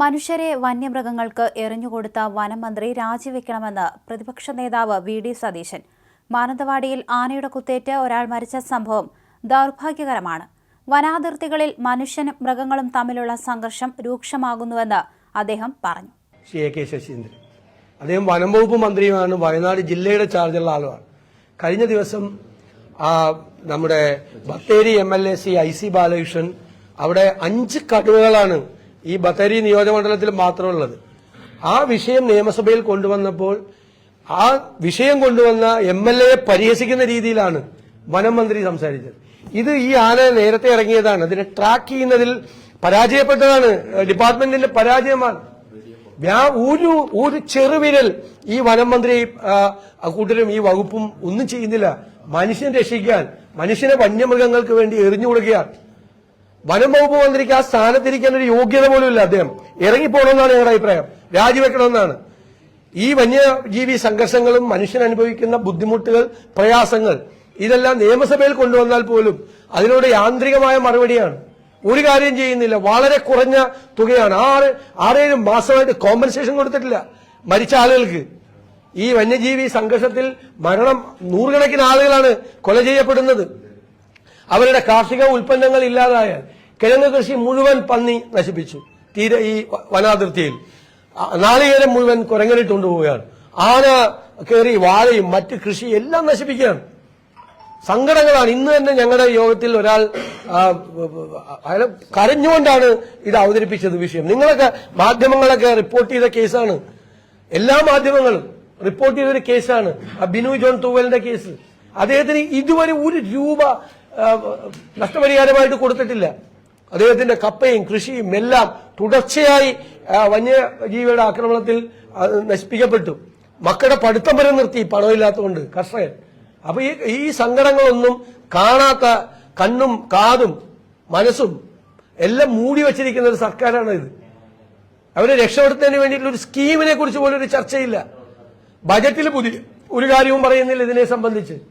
മനുഷ്യരെ വന്യമൃഗങ്ങൾക്ക് എറിഞ്ഞുകൊടുത്ത വനം മന്ത്രി രാജിവെക്കണമെന്ന് പ്രതിപക്ഷ നേതാവ് വി ഡി സതീശൻ. മാനന്തവാടിയിൽ ആനയുടെ കുത്തേറ്റ് ഒരാൾ മരിച്ച സംഭവം ദൗർഭാഗ്യകരമാണ്. വനാതിർത്തികളിൽ മനുഷ്യനും മൃഗങ്ങളും തമ്മിലുള്ള സംഘർഷം രൂക്ഷമാകുന്നുവെന്ന് അദ്ദേഹം പറഞ്ഞു. ശശീന്ദ്രൻ അദ്ദേഹം വനം വകുപ്പ് മന്ത്രിയുമാണ് വയനാട് ജില്ലയുടെ ചാർജുള്ള ആളുമാണ്. കഴിഞ്ഞ ദിവസം നമ്മുടെ Bathery M L A C I C Balakrishnan അവിടെ അഞ്ച് കടുവകളാണ് ഈ ബത്തേരി നിയോജകമണ്ഡലത്തിൽ മാത്രമുള്ളത്. ആ വിഷയം നിയമസഭയിൽ കൊണ്ടുവന്നപ്പോൾ ആ വിഷയം കൊണ്ടുവന്ന എം എൽ എയെ പരിഹസിക്കുന്ന രീതിയിലാണ് വനം മന്ത്രി സംസാരിച്ചത്. ഇത് ഈ ആന നേരത്തെ ഇറങ്ങിയതാണ്. അതിനെ ട്രാക്ക് ചെയ്യുന്നതിൽ പരാജയപ്പെട്ടതാണ്. ഡിപ്പാർട്ട്മെന്റിന്റെ പരാജയമാണ്. ഒരു ഒരു ചെറുവിരൽ ഈ വനം മന്ത്രി കൂട്ടരും ഈ വകുപ്പും ഒന്നും ചെയ്യുന്നില്ല. മനുഷ്യൻ രക്ഷിക്കാൻ മനുഷ്യനെ വന്യമൃഗങ്ങൾക്ക് വേണ്ടി എറിഞ്ഞു കൊടുക്കുകയാണ് വനം വകുപ്പ് മന്ത്രിക്ക് ആ സ്ഥാനത്തിരിക്കാൻ ഒരു യോഗ്യത പോലും ഇല്ല അദ്ദേഹം. ഇറങ്ങിപ്പോണമെന്നാണ് ഞങ്ങളുടെ അഭിപ്രായം. രാജിവെക്കണമെന്നാണ്. ഈ വന്യജീവി സംഘർഷങ്ങളും മനുഷ്യൻ അനുഭവിക്കുന്ന ബുദ്ധിമുട്ടുകൾ പ്രയാസങ്ങൾ ഇതെല്ലാം നിയമസഭയിൽ കൊണ്ടുവന്നാൽ പോലും അതിനോട് യാന്ത്രികമായ മറുപടിയാണ്. ഒരു കാര്യം ചെയ്യുന്നില്ല. വളരെ കുറഞ്ഞ തുകയാണ്. ആറ് ആറേഴ് മാസമായിട്ട് കോമ്പൻസേഷൻ കൊടുത്തിട്ടില്ല മരിച്ച ആളുകൾക്ക്. ഈ വന്യജീവി സംഘർഷത്തിൽ മരണം നൂറുകണക്കിന് ആളുകളാണ് കൊല ചെയ്യപ്പെടുന്നത്. അവരുടെ കാർഷിക ഉൽപ്പന്നങ്ങൾ ഇല്ലാതായാൽ കിഴങ്ങ് കൃഷി മുഴുവൻ പന്നി നശിപ്പിച്ചു. തീരെ ഈ വനാതിർത്തിയിൽ. നാളികേരം മുഴുവൻ കുരങ്ങനിട്ട് കൊണ്ടുപോവുകയാണ് ആന കയറി വാഴയും മറ്റ് കൃഷി എല്ലാം നശിപ്പിക്കുകയാണ്. സങ്കടങ്ങളാണ്. ഇന്ന് തന്നെ ഞങ്ങളുടെ യോഗത്തിൽ ഒരാൾ അയാൾ കരഞ്ഞുകൊണ്ടാണ് ഇത് അവതരിപ്പിച്ചത് വിഷയം. നിങ്ങളൊക്കെ മാധ്യമങ്ങളൊക്കെ റിപ്പോർട്ട് ചെയ്ത കേസാണ്. എല്ലാ മാധ്യമങ്ങളും റിപ്പോർട്ട് ചെയ്തൊരു കേസാണ്. ബിനു ജോൺ തൂവലിന്റെ കേസ്. അദ്ദേഹത്തിന് ഇതുവരെ ഒരു രൂപ നഷ്ടപരിഹാരമായിട്ട് കൊടുത്തിട്ടില്ല. അദ്ദേഹത്തിന്റെ കപ്പയും കൃഷിയും എല്ലാം തുടർച്ചയായി വന്യജീവിയുടെ ആക്രമണത്തിൽ നശിപ്പിക്കപ്പെട്ടു. മക്കളുടെ പഠിത്തം വരെ നിർത്തി പണമില്ലാത്തതുകൊണ്ട് കർഷകൻ. അപ്പൊ ഈ ഈ സങ്കടങ്ങളൊന്നും കാണാത്ത കണ്ണും കാതും മനസ്സും എല്ലാം മൂടി വച്ചിരിക്കുന്ന ഒരു സർക്കാരാണ് ഇത്. അവരെ രക്ഷപ്പെടുത്തുന്നതിന് വേണ്ടിയിട്ടുള്ള ഒരു സ്കീമിനെ കുറിച്ച് പോലും ഒരു ചർച്ചയില്ല. ബജറ്റിൽ പുതിയ ഒരു കാര്യവും പറയുന്നില്ല ഇതിനെ സംബന്ധിച്ച്.